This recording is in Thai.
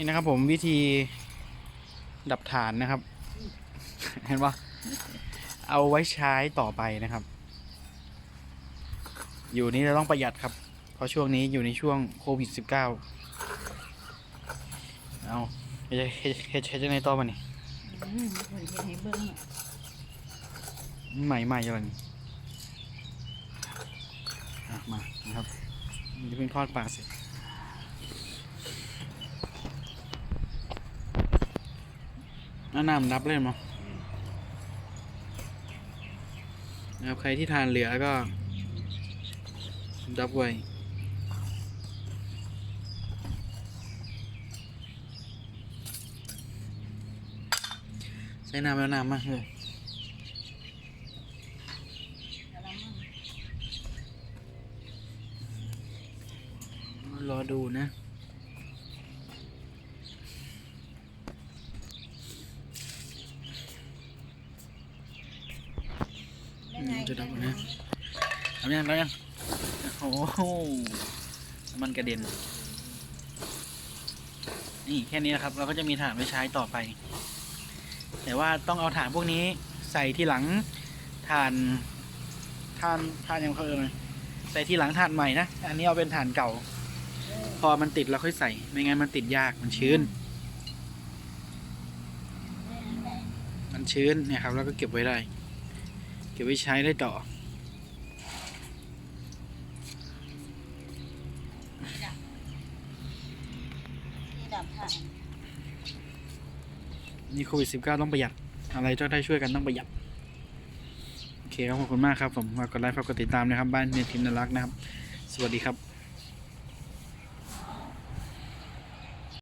นี่นะครับผมวิธีดับฐานนะครับ เห็นปะเอาไว้ใช้ต่อไปนะครับ อยู่นี้เราต้องประหยัดครับ เพราะช่วงนี้อยู่ในช่วงโควิด -19 เอาเฮ็ดเฮ็ดเฮ็ดเฮจังไงต่อมานี่เหมือนเห็นให้เบิ้งอะใหม่ใหม่ยังไงอะมานะครับนี่เพิ่งทอดปลาเสร็จ เอาน้ำนับเลยมั้งนะครับใครที่ทานเหลือก็ ดับไว้ใส่น้ำแล้วน้ำมากเลยรอดูนะ ได้ไง จะดับนี่ยทำยังแล้วยังโอ้โหมันกระเด็น นี่แค่นี้นะครับ เราก็จะมีฐานไว้ใช้ต่อไป แต่ว่าต้องเอาฐานพวกนี้ใส่ที่หลังฐานฐานฐานยังเขาเอ่ยใส่ที่หลังฐานใหม่นะ อันนี้เอาเป็นฐานเก่า พอมันติดเราค่อยใส่ ไม่งั้นมันติดยากมันชื้น มันชื้นเนี่ยครับ แล้วก็เก็บไว้ได้ ก็บไว้ใช้ได้ต่อที่ดับถ่านนี่โควิดสิบเก้าต้องประหยัด อะไรก็ได้ช่วยกันต้องประหยัด โอเคครับ ขอบคุณมากครับผมฝากกดไลค์ฝากกดติดตามนะครับ บ้านเมียทิมนรักนะครับ สวัสดีครับ